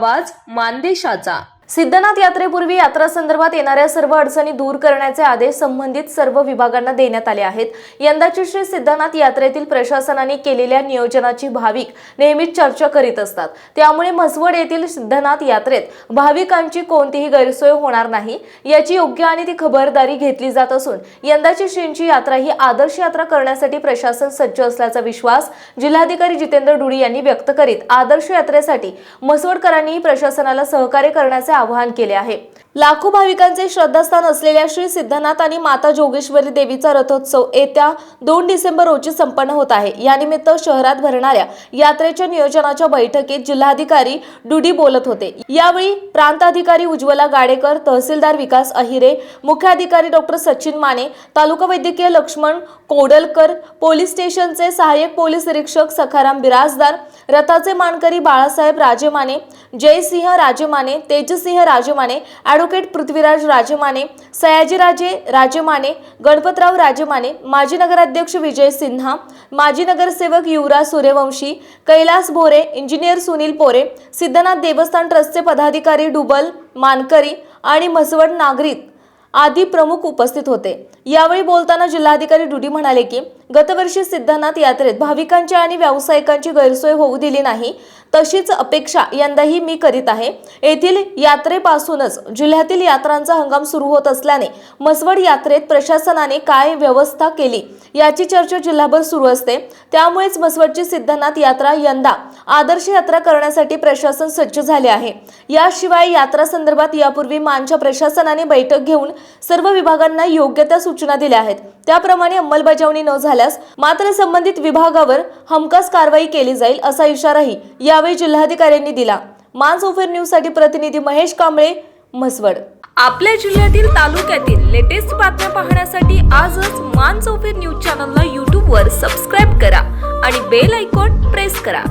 आवाज मानदेशाचा. सिद्धनाथ यात्रेपूर्वी यात्रा संदर्भात येणाऱ्या सर्व अडचणी दूर करण्याचे आदेश संबंधित सर्व विभागांना देण्यात आले आहेत. यंदाची श्री सिद्धनाथ यात्रेतील प्रशासनाने केलेल्या नियोजनाची भाविक नेहमीच चर्चा करीत असतात. त्यामुळे म्हसवड येथील सिद्धनाथ यात्रेत भाविकांची कोणतीही गैरसोय होणार नाही याची योग्य आणि ती खबरदारी घेतली जात असून यंदाची श्रींची यात्रा ही आदर्श यात्रा करण्यासाठी प्रशासन सज्ज असल्याचा विश्वास जिल्हाधिकारी जितेंद्र डुडी यांनी व्यक्त करीत आदर्श यात्रेसाठी म्हसवडकरांनीही प्रशासनाला सहकार्य करण्याचे आवाहन केले आहे. लाखो भाविकांचे श्रद्धास्थान असलेल्या श्री सिद्धनाथ आणि माता जोगेश्वरी देवीचा रथोत्सव येत्या दोन डिसेंबर रोजी संपन्न होत आहे. यानिमित्त शहरात भरणाऱ्या यात्रेच्या नियोजनाच्या बैठकीत जिल्हाधिकारी डुडी बोलत होते. यावेळी प्रांताधिकारी उज्ज्वला गाडेकर तहसीलदार विकास अहिरे मुख्याधिकारी डॉक्टर सचिन माने तालुका वैद्यकीय लक्ष्मण कोडलकर पोलीस स्टेशनचे सहाय्यक पोलीस निरीक्षक सखाराम बिराजदार रथाचे मानकरी बाळासाहेब राजेमाने जयसिंह राजेमाने तेजसिंह राजेमाने ॲडव्होकेट पृथ्वीराज राजमाने सयाजीराजे राजमाने गणपतराव राजमाने माजी नगराध्यक्ष विजय सिन्हा माजी नगरसेवक युवराज सूर्यवंशी कैलास भोरे इंजिनियर सुनील पोरे सिद्धनाथ देवस्थान ट्रस्टचे पदाधिकारी डुबल मानकरी आणि म्हसवड नागरिक आदी प्रमुख उपस्थित होते. यावेळी बोलताना जिल्हाधिकारी डुडी म्हणाले की गतवर्षी सिद्धनाथ यात्रेत भाविकांची आणि व्यावसायिकांची गैरसोय होऊ दिली नाही. तशीच अपेक्षा यंदाही मी करीत आहे. येथील यात्रेपासूनच जिल्ह्यातील यात्रांचा हंगाम सुरू होत असल्याने मसवड यात्रेत प्रशासनाने काय व्यवस्था केली याची चर्चा जिल्हाभर सुरू असते. त्यामुळेच मसवडची सिद्धनाथ यात्रा यंदा आदर्श यात्रा करण्यासाठी प्रशासन सज्ज झाले आहे. याशिवाय यात्रा संदर्भात यापूर्वी मानच्या प्रशासनाने बैठक घेऊन सर्व विभागांना योग्य त्या सूचना दिल्या आहेत. त्याप्रमाणे अंमलबजावणी न झाल्यास मात्र संबंधित विभागावर हमखास कारवाई केली जाईल असा इशाराही यावेळी जिल्हाधिकाऱ्यांनी दिला. मानसोफर न्यूजसाठी प्रतिनिधी महेश कांबळे म्हसवड. आपल्या जिल्ह्यातील तालुक्यातील लेटेस्ट बातम्या पाहण्यासाठी आजच मान ओफेर न्यूज चॅनलला यूट्यूबवर सबस्क्राईब करा आणि बेल आयकॉन प्रेस करा.